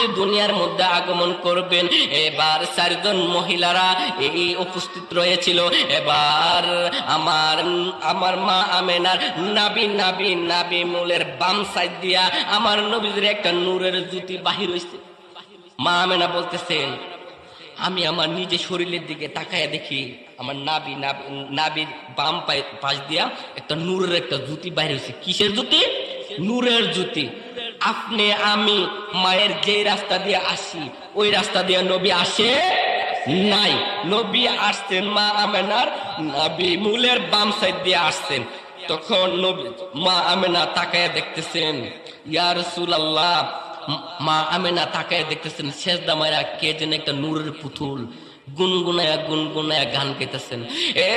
নবীজি দুনিয়ার মধ্যে আগমন করবেন, এবার চারজন মহিলারা এই উপস্থিত রয়েছিল। এবার আমার আমার মা আমেনার নাবি নাবি নাবি মূলের বাম সাইড দিয়া আমার নবীজির একটা নূরের জুতি বাহির হইছে। মা আমেনা বলতেছেন আমি আমার নিজে শরীরের দিকে তাকায় দেখি, আমার নাবি নাবি, নাবির বাম পাশ দিয়া একটা নূরের একটা জুতি বাইরে হয়েছে কিসের জুতি? নূরের জুতি। আপনি, আমি মায়ের যে রাস্তা দিয়ে আসি, ওই রাস্তা দিয়ে নবী আসে নাই। নবী আসছেন মা আমেনার নাবি মূলের বাম সাইড দিয়ে আসছেন তখন নবী, মা আমেনা তাকায় দেখতেছেন, ইয়া রাসূলুল্লাহ, মা আমেনা তাকায় দেখতেছেন শেষ দামাইরা কে যেন একটা নূরের পুতুল গুনগুনায়া গুনগুনায়া গান গাইতেছেন। এ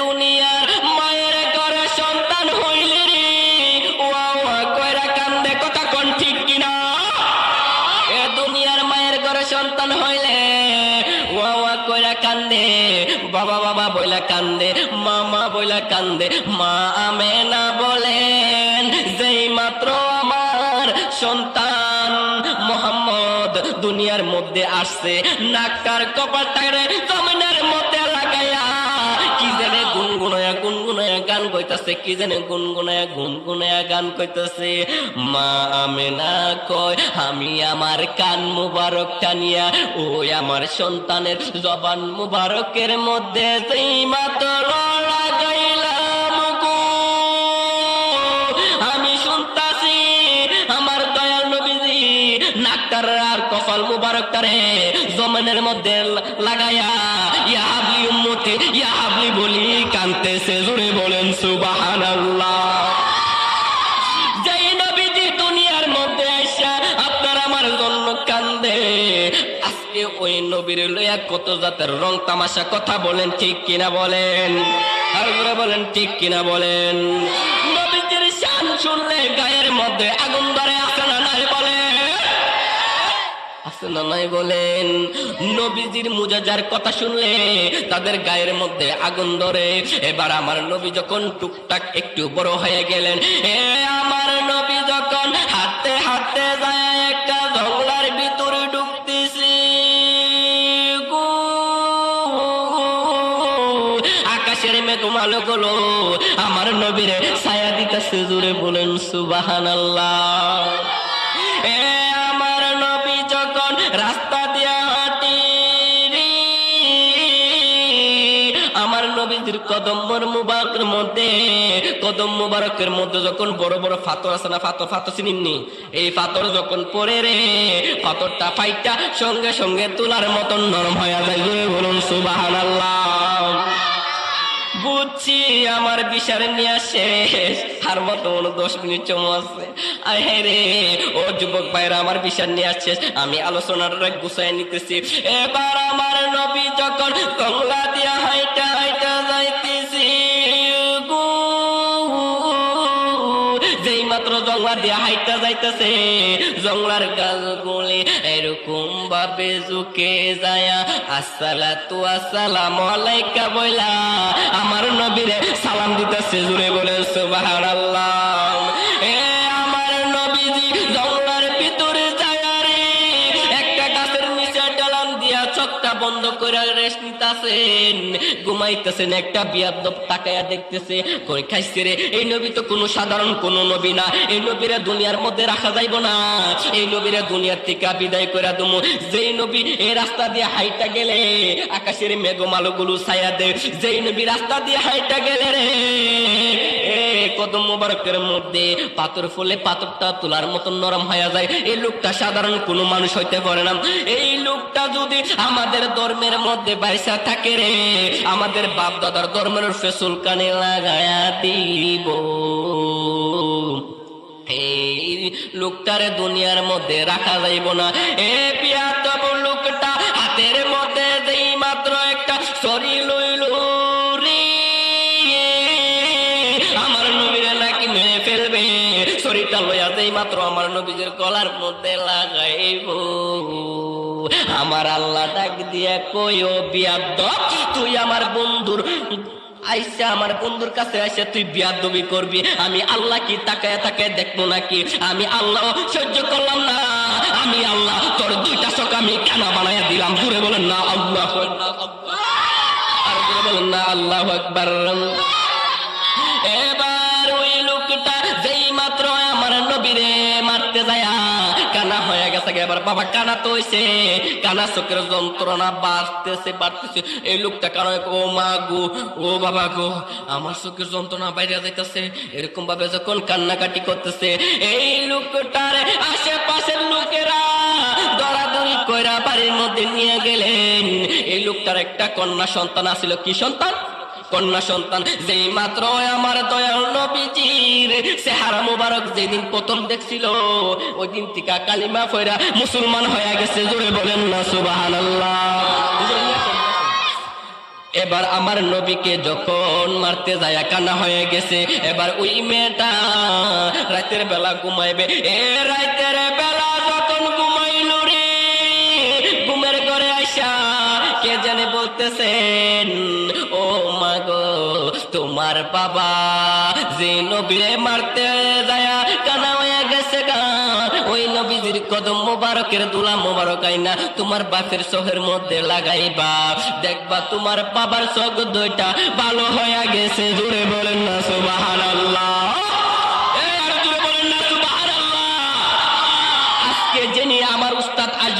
দুনিয়ার মায়ের দুনিয়ার মায়ের ঘরে সন্তান হইলে ওয়া ওয়া কান্দে, বাবা বাবা বইলা কান্দে মামা বইলা কান্দে, মা আমে না বলেন, যেই মাত্র আমার সন্তান মোহাম্মদ দুনিয়ার মধ্যে আসছে নাকার কপাটারে জমিনের মধ্যে গুনগুনায়া গুনগুনায়া গান কইতাছে কি জানে গুনগুনায়া গুনগুনায়া গান কইতাছে মা কয়, আমি আমার কান মুবারক টানিয়া ওই আমার সন্তানের জবান মুবারকের মধ্যে সেই মাত্র আমি শুনতাছি, আমার দয়াল আর জমিনের মধ্যে লাগাইয়া, ইয়া হাবলি উম্মতি, ইয়া হাবলি বলি কানতেছে জুড়ে বলেন কান্দে। আজকে ওই নবীর লইয়া কত জাতের রং তামাশা কথা বলেন, ঠিক কিনা বলেন? আর বলেন, ঠিক কিনা বলেন? নবীজির শান শুনলে গায়ের মধ্যে আগুন ধরে নাই বলেন, নবীজির মুজাজার কথা শুনলে তাদের গায়ের মধ্যে আগুন ধরে। এবার আমার নবী যখন টুকটাক একটু বড় হয়ে গেলেন, এ আমার নবী যখন হাঁটতে হাঁটতে যায়, একটা জঙ্গলার ভিতরে ঢুকতেছি। আকাশের আমার নবীরে ছায়া দিতেছে জুড়ে বলেন সুবাহান এ নবীজির কদম্বর মুবারকের মধ্যে, কদম মুবারকের মধ্যে যখন বড় বড় ফাতর আছে না, ফাতর ফাতর চিনিনি এই ফাতর যখন পড়ে রে, ফাতরটা ফাইটা সঙ্গে সঙ্গে তোলার মতন নরম হয়ে যায়। বলুন সুবাহান বুঝছি আমার বিশারে নিয়ে শেষ, আর মতো দশ মিনিট চমো আছে। আহে রে, ও যুবক ভাইরা, আমার বিশার নিয়ে আসছে আমি আলোচনাটা গুছাই নিতেছি। এবার আমার নবী যখন কংলা দিয়া হাইটা জঙ্গলা দিয়া হাইটা যাইতেছে। জঙ্গলার গাছ গুলি এরকম ভাবে ঝুঁকে যায়া, আসসালাতু আসসালামু আলাইকা বইলা, আমার নবীরে সালাম দিতেছে জুড়ে বলে জঙ্গলার ভিতরে একটা গাছের নিচে দিয়া বন্ধ করে রেস্ট নিতেছেন ঘুমাইতেছেন একটা বিয়াদব তাকায়া দেখতেছে, কই খাইছে রে? এই নবী তো কোনো সাধারণ কোন নবী না। এই নবীরা দুনিয়ার মধ্যে রাখা যাইব না। এই নবীরা দুনিয়ার থেকে বিদায় করে দমু। যেই নবী এই রাস্তা দিয়ে হাইটা গেলে, আকাশের মেঘমালো গুলো ছায়া দে। যেই নবী রাস্তা দিয়ে হাইটা গেলে রে কদম মোবারকের মধ্যে পাথর ফুলে পাথরটা তোলার মতন নরম হয়ে যায়। এই লোকটা সাধারণ কোনো মানুষ হইতে পারে না। এই লোকটা যদি আমাদের ধর্মের মধ্যে বাইসা থাকে রে। আমাদের বাপ দাদার ধর্মের ফেসুল কানে লাগায়া দিব। লোকটারে দুনিয়ার মধ্যে রাখা যাইব না। এ পিয়াতব লোকটা হাতের মধ্যে যেই মাত্র একটা সরি লইল আমার নবীরে নাকি মেরে ফেলবে। শরীরটা লইয়া মাত্র আমার নবীজের গলার মধ্যে লাগাইব। আমার আল্লাহ ডাক দিয়া কই ও বিয়াদ্দ তুই আমার বন্ধুর আইসা আমার বন্ধুর কাছে আইসা, তুই বিয়াদবি করবি? আমি আল্লাহ কি তাকায় তাকায় দেখব নাকি? আমি আল্লাহ সহ্য করলাম না। আমি আল্লাহ, তোর আমি কানা বানাইয়া দিলাম? দূরে বলেন, না, আল্লাহ আর দূরে বলেন, না, আল্লাহ আকবার। এবার ওই লোকটা যেই নবীরে মারতে যায় কানা হয়ে গেছে। এবার বাবা কানা তো হইছে, কানা চোখের যন্ত্রণা বাড়তেছে বাড়তেছে। এই লোকটা কারণ ও মা গো, ও বাবা গো, আমার চোখের যন্ত্রণা বাইরে যাইতেছে। এরকম ভাবে যখন কান্নাকাটি করতেছে, এই লোকটার আশেপাশের লোকেরা দরাদরি কইরা বাড়ির মধ্যে নিয়ে গেলেন। এই লোকটার একটা কন্যা সন্তান আছিল, কি সন্তান? কন্যা সন্তান, যেই মাত্র আমার দয়াল নবীজির চেহারা মুবারক যেদিন প্রথম দেখছিল, ওই দিন টিকা কালিমা ফয়রা মুসলমান হয়ে গেছে, জোরে বলেন না সুবাহান এবার আমার নবীকে যখন মারতে যায় কানা হয়ে গেছে, এবার ওই মেয়েটা রাতের বেলা ঘুমাইবে। এ রাতের বেলা কে জানে বলতেছেন, ও মাগো তোমার বাবা যে নবীরে মারতে যায় কানা হয়ে গেছে ওই নবীজির কদম মোবারকের দুলা মোবারক আইনা তোমার বাপের চোখের মধ্যে লাগাইবা। দেখবা তোমার বাবার চোখ দুইটা ভালো হয়ে গেছে। জুড়ে